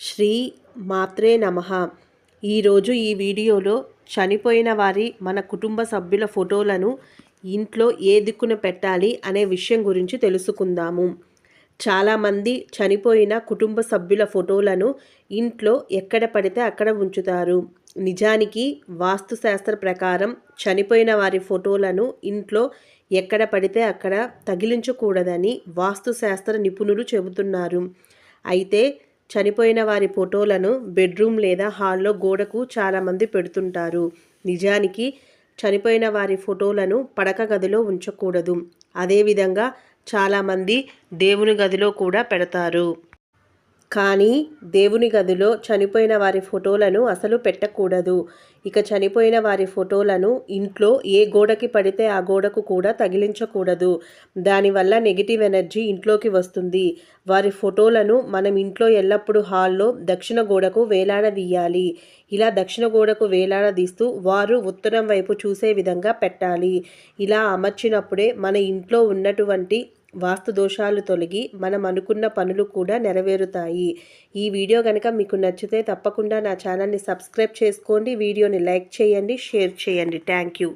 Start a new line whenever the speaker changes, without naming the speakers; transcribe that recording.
శ్రీ మాత్రే నమ. ఈరోజు ఈ వీడియోలో చనిపోయిన వారి మన కుటుంబ సభ్యుల ఫోటోలను ఇంట్లో ఏ దిక్కున పెట్టాలి అనే విషయం గురించి తెలుసుకుందాము. చాలామంది చనిపోయిన కుటుంబ సభ్యుల ఫోటోలను ఇంట్లో ఎక్కడ పడితే అక్కడ ఉంచుతారు. నిజానికి వాస్తుశాస్త్ర ప్రకారం చనిపోయిన వారి ఫోటోలను ఇంట్లో ఎక్కడ పడితే అక్కడ తగిలించకూడదని వాస్తుశాస్త్ర నిపుణులు చెబుతున్నారు. అయితే చనిపోయిన వారి ఫోటోలను బెడ్రూమ్ లేదా హాల్లో గోడకు చాలామంది పెడుతుంటారు. నిజానికి చనిపోయిన వారి ఫోటోలను పడక గదిలో ఉంచకూడదు. అదేవిధంగా చాలామంది దేవుని గదిలో కూడా పెడతారు. కానీ దేవుని గదిలో చనిపోయిన వారి ఫోటోలను అసలు పెట్టకూడదు. ఇక చనిపోయిన వారి ఫోటోలను ఇంట్లో ఏ గోడకి పడితే ఆ గోడకు కూడా తగిలించకూడదు. దానివల్ల నెగిటివ్ ఎనర్జీ ఇంట్లోకి వస్తుంది. వారి ఫోటోలను మనం ఇంట్లో ఎల్లప్పుడూ హాల్లో దక్షిణ గోడకు వేలాడదీయాలి. ఇలా దక్షిణ గోడకు వేలాడదీస్తూ వారు ఉత్తరం వైపు చూసే విధంగా పెట్టాలి. ఇలా అమర్చినప్పుడే మన ఇంట్లో ఉన్నటువంటి వాస్తు దోషాలు తొలగి మనం అనుకున్న పనులు కూడా నెరవేరుతాయి. ఈ వీడియో కనుక మీకు నచ్చితే తప్పకుండా నా ఛానల్ని సబ్స్క్రైబ్ చేసుకోండి. వీడియోని లైక్ చేయండి షేర్ చేయండి. Thank you.